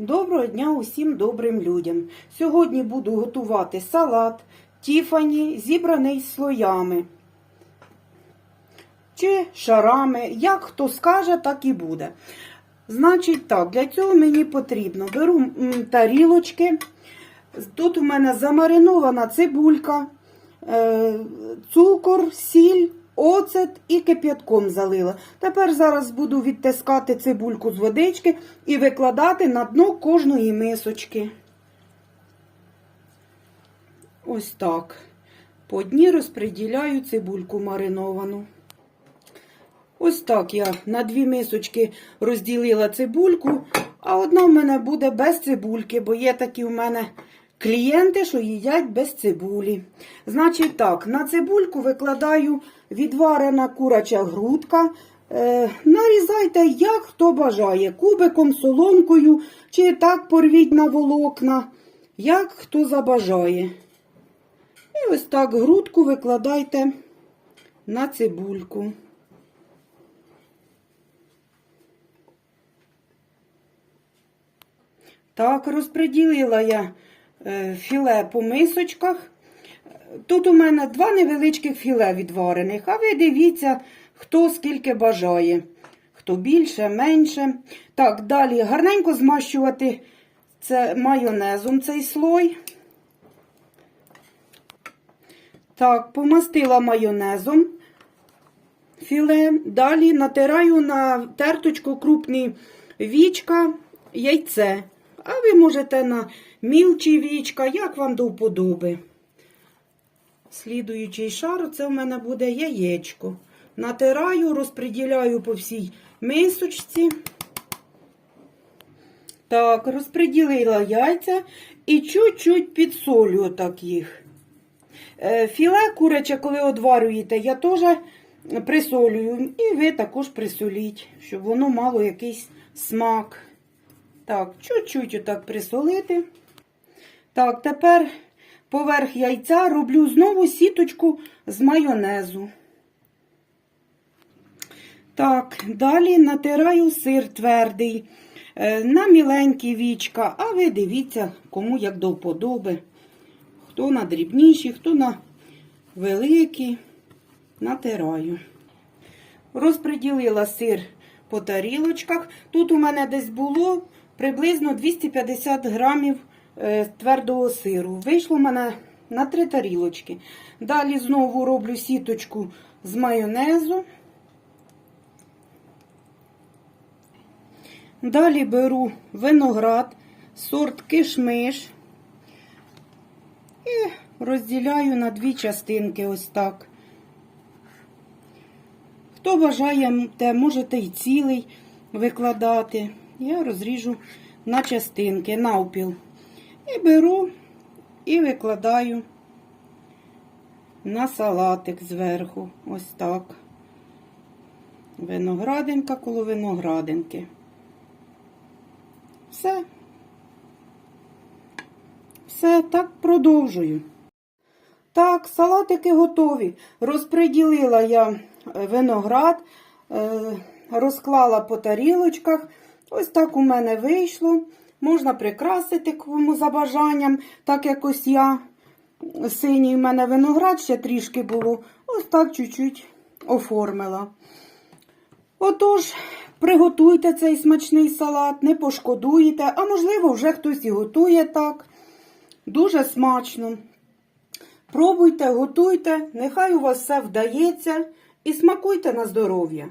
Доброго дня усім добрим людям. Сьогодні буду готувати салат Тіфані, зібраний слоями чи шарами. Як хто скаже, так і буде. Значить так, для цього мені потрібно беру тарілочки. Тут у мене замаринована цибулька, е, цукор, сіль, оцет і кип'ятком залила. Тепер зараз буду відтискати цибульку з водички і викладати на дно кожної мисочки. Ось так. По дні розподіляю цибульку мариновану. Ось так я на дві мисочки розділила цибульку, а одна в мене буде без цибульки, бо є такі в мене клієнти, що їдять без цибулі. Значить так, на цибульку викладаю відварена куряча грудка. Е, нарізайте, як хто бажає, кубиком, соломкою, чи так порвіть на волокна, як хто забажає. І ось так грудку викладайте на цибульку. Так, розподілила я філе по мисочках. Тут у мене два невеличких філе відварених, а ви дивіться, хто скільки бажає. Хто більше, менше. Так, далі гарненько змащувати це майонезом цей слой. Так, помастила майонезом філе. Далі натираю на терточку крупний вічка, яйце. А ви можете на мілчі вічка, як вам до вподоби. Слідуючий шар, це в мене буде яєчко. Натираю, розподіляю по всій мисочці. Так, розподілила яйця і чуть-чуть підсолю отак їх. Е, Філе куряче, коли одварюєте, я теж присолюю. І ви також присоліть, щоб воно мало якийсь смак. Так, чуть-чуть отак присолити. Так, тепер поверх яйця роблю знову сіточку з майонезу. Так, далі натираю сир твердий е, на міленькі вічка, а ви дивіться, кому як до вподоби. Хто на дрібніші, хто на великі, натираю. Розподілила сир по тарілочках. Тут у мене десь було приблизно 250 грамів е, твердого сиру. Вийшло в мене на три тарілочки. Далі знову роблю сіточку з майонезу. Далі беру виноград, сорт кишмиш і розділяю на дві частинки ось так. Хто бажає, те можете і цілий викладати. Я розріжу на частинки, навпіл. І беру і викладаю на салатик зверху. Ось так. Виноградинка коло виноградинки. Все. Все, так продовжую. Так, салатики готові. Розподілила я виноград, е, розклала по тарілочках. Ось так у мене вийшло. Можна прикрасити кому за бажанням, так як ось я. Синій у мене виноград ще трішки було. Ось так чуть-чуть оформила. Отож, приготуйте цей смачний салат, не пошкодуєте, а можливо, вже хтось і готує так. Дуже смачно. Пробуйте, готуйте, нехай у вас все вдається і смакуйте на здоров'я.